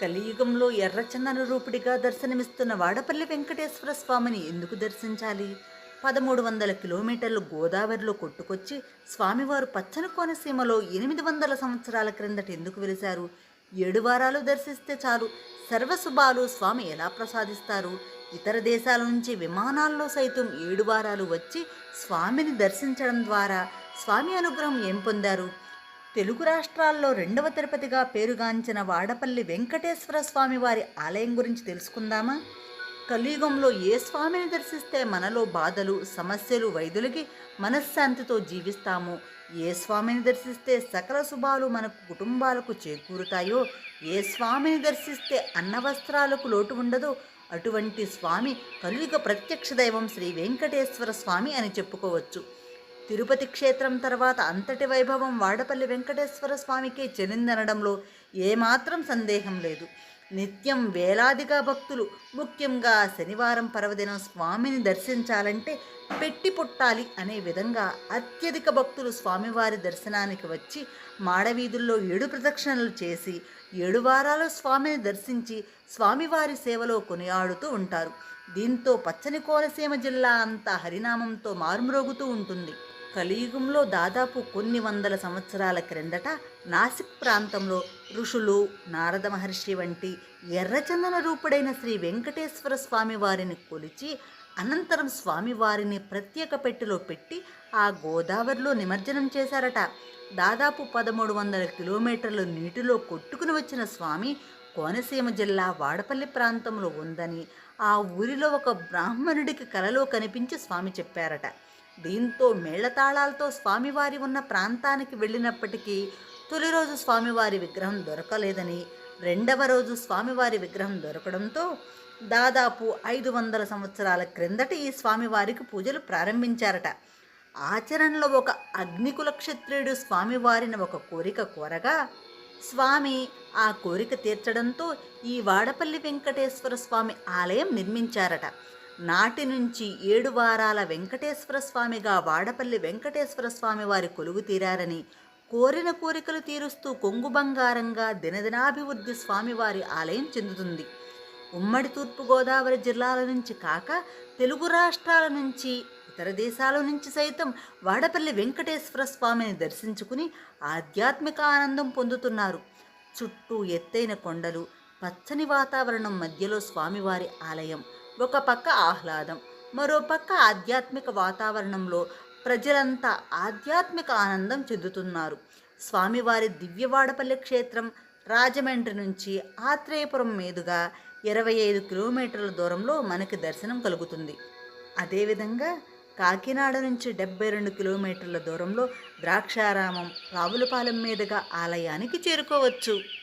కలియుగంలో ఎర్రచందన రూపుడిగా దర్శనమిస్తున్న వాడపల్లి వెంకటేశ్వర స్వామిని ఎందుకు దర్శించాలి? పదమూడు వందల కిలోమీటర్లు గోదావరిలో కొట్టుకొచ్చి స్వామివారు పచ్చని కోనసీమలో ఎనిమిది వందల సంవత్సరాల క్రిందట ఎందుకు వెలిశారు? ఏడు వారాలు దర్శిస్తే చాలు. సర్వశుభాలు స్వామి ఎలా ప్రసాదిస్తారు? ఇతర దేశాల నుంచి విమానాల్లో సైతం ఏడు వారాలు వచ్చి స్వామిని దర్శించడం ద్వారా స్వామి అనుగ్రహం ఏం పొందారు? తెలుగు రాష్ట్రాల్లో రెండవ తిరుపతిగా పేరుగాంచిన వాడపల్లి వెంకటేశ్వర స్వామి వారి ఆలయం గురించి తెలుసుకుందామా? కలియుగంలో ఏ స్వామిని దర్శిస్తే మనలో బాధలు సమస్యలు వైదులకి మనశ్శాంతితో జీవిస్తామో? ఏ స్వామిని దర్శిస్తే సకల శుభాలు మన కుటుంబాలకు చేకూరుతాయో? ఏ స్వామిని దర్శిస్తే అన్నవస్త్రాలకు లోటు ఉండదో? అటువంటి స్వామి కలియుగ ప్రత్యక్ష దైవం శ్రీ వెంకటేశ్వర స్వామి అని చెప్పుకోవచ్చు. తిరుపతి క్షేత్రం తర్వాత అంతటి వైభవం వాడపల్లి వెంకటేశ్వర స్వామికే చెందిందనడంలో ఏమాత్రం సందేహం లేదు. నిత్యం వేలాదిగా భక్తులు ముఖ్యంగా శనివారం పర్వదినం స్వామిని దర్శించాలంటే పెట్టి పుట్టాలి అనే విధంగా అత్యధిక భక్తులు స్వామివారి దర్శనానికి వచ్చి మాడవీధుల్లో ఏడు ప్రదక్షిణలు చేసి ఏడు వారాలు స్వామిని దర్శించి స్వామివారి సేవలో కొనియాడుతూ ఉంటారు. దీంతో పచ్చని కోనసీమ జిల్లా అంతా హరినామంతో మారుమ్రోగుతూ ఉంటుంది. కలియుగంలో దాదాపు కొన్ని వందల సంవత్సరాల క్రిందట నాసిక్ ప్రాంతంలో ఋషులు నారద మహర్షి వంటి ఎర్రచందన రూపుడైన శ్రీ వెంకటేశ్వర స్వామి వారిని కొలిచి అనంతరం స్వామివారిని ప్రత్యేక పెట్టెలో పెట్టి ఆ గోదావరిలో నిమజ్జనం చేశారట. దాదాపు పదమూడు వందల కిలోమీటర్లు నీటిలో కొట్టుకుని వచ్చిన స్వామి కోనసీమ జిల్లా వాడపల్లి ప్రాంతంలో ఉందని ఆ ఊరిలో ఒక బ్రాహ్మణుడికి కలలో కనిపించి స్వామి చెప్పారట. దీంతో మేళతాళాలతో స్వామివారి ఉన్న ప్రాంతానికి వెళ్ళినప్పటికీ తొలి రోజు స్వామివారి విగ్రహం దొరకలేదని రెండవ రోజు స్వామివారి విగ్రహం దొరకడంతో దాదాపు ఐదు వందల సంవత్సరాల క్రిందట ఈ స్వామివారికి పూజలు ప్రారంభించారట. ఆచరణలో ఒక అగ్నికుల క్షత్రియుడు స్వామివారిని ఒక కోరిక కోరగా స్వామి ఆ కోరిక తీర్చడంతో ఈ వాడపల్లి వెంకటేశ్వర స్వామి ఆలయం నిర్మించారట. నాటి నుంచి ఏడు వారాల వెంకటేశ్వర స్వామిగా వాడపల్లి వెంకటేశ్వర స్వామి వారి కొలువు తీరారని కోరిన కోరికలు తీరుస్తూ కొంగు బంగారంగా దినదినాభివృద్ధి స్వామివారి ఆలయం చెందుతుంది. ఉమ్మడి తూర్పుగోదావరి జిల్లాల నుంచి కాక తెలుగు రాష్ట్రాల నుంచి ఇతర దేశాల నుంచి సైతం వాడపల్లి వెంకటేశ్వర స్వామిని దర్శించుకుని ఆధ్యాత్మిక ఆనందం పొందుతున్నారు. చుట్టూ ఎత్తైన కొండలు పచ్చని వాతావరణం మధ్యలో స్వామివారి ఆలయం. ఒక పక్క ఆహ్లాదం మరో పక్క ఆధ్యాత్మిక వాతావరణంలో ప్రజలంతా ఆధ్యాత్మిక ఆనందం చెందుతున్నారు. స్వామివారి దివ్యవాడపల్లి క్షేత్రం రాజమండ్రి నుంచి ఆత్రేయపురం మీదుగా ఇరవై ఐదు కిలోమీటర్ల దూరంలో మనకి దర్శనం కలుగుతుంది. అదేవిధంగా కాకినాడ నుంచి డెబ్బై రెండు కిలోమీటర్ల దూరంలో ద్రాక్షారామం రావులపాలెం మీదుగా ఆలయానికి చేరుకోవచ్చు.